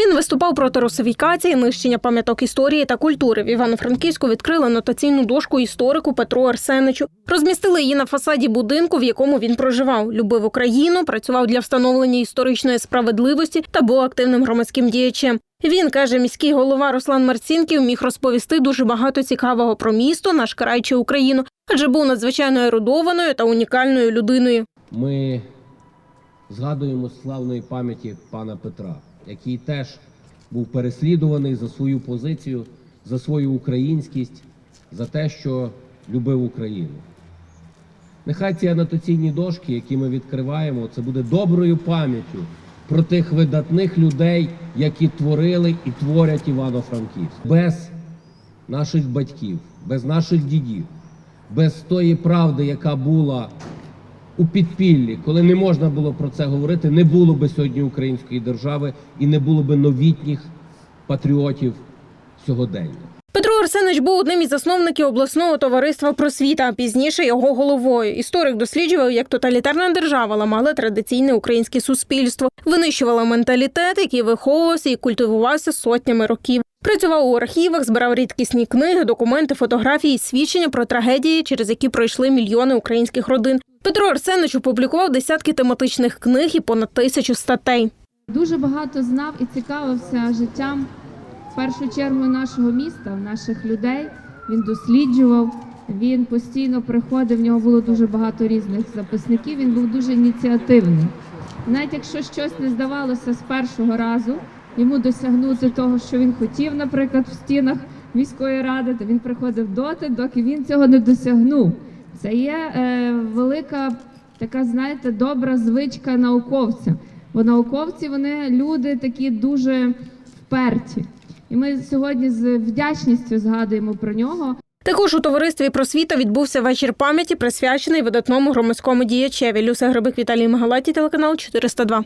Він виступав проти русифікації, нищення пам'яток історії та культури. В Івано-Франківську відкрили нотаційну дошку історику Петру Арсеничу. Розмістили її на фасаді будинку, в якому він проживав. Любив Україну, працював для встановлення історичної справедливості та був активним громадським діячем. Він каже, міський голова Руслан Марцінків міг розповісти дуже багато цікавого про місто, наш край чи Україну, адже був надзвичайно ерудованою та унікальною людиною. ми згадуємо славної пам'яті пана Петра, який теж був переслідуваний за свою позицію, за свою українськість, за те, що любив Україну. Нехай ці анотаційні дошки, які ми відкриваємо, це буде доброю пам'яттю про тих видатних людей, які творили і творять Івано-Франківськ. Без наших батьків, без наших дідів, без тої правди, яка була у підпіллі, коли не можна було про це говорити, не було би сьогодні української держави і не було би новітніх патріотів сьогодення. Петро Арсенич був одним із засновників обласного товариства просвіта, пізніше його головою. Історик досліджував, як тоталітарна держава ламала традиційне українське суспільство, винищувала менталітет, який виховувався і культивувався сотнями років. Працював у архівах, збирав рідкісні книги, документи, фотографії, свідчення про трагедії, через які пройшли мільйони українських родин. Петро Арсенич опублікував десятки тематичних книг і понад тисячу статей. Дуже багато знав і цікавився життям в першу чергу нашого міста, наших людей. Він досліджував, він постійно приходив. В нього було дуже багато різних записників. Він був дуже ініціативний. Навіть якщо щось не здавалося з першого разу, йому досягнути того, що він хотів, наприклад, в стінах міської ради, то він приходив доти, доки він цього не досягнув. Це є е, велика така, знаєте, добра звичка науковця. Бо науковці вони люди такі дуже вперті. І ми сьогодні з вдячністю згадуємо про нього. Також у товаристві просвіта відбувся вечір пам'яті, присвячений видатному громадському діячеві. Люся Грибик, Віталій Магалаті, телеканал 402.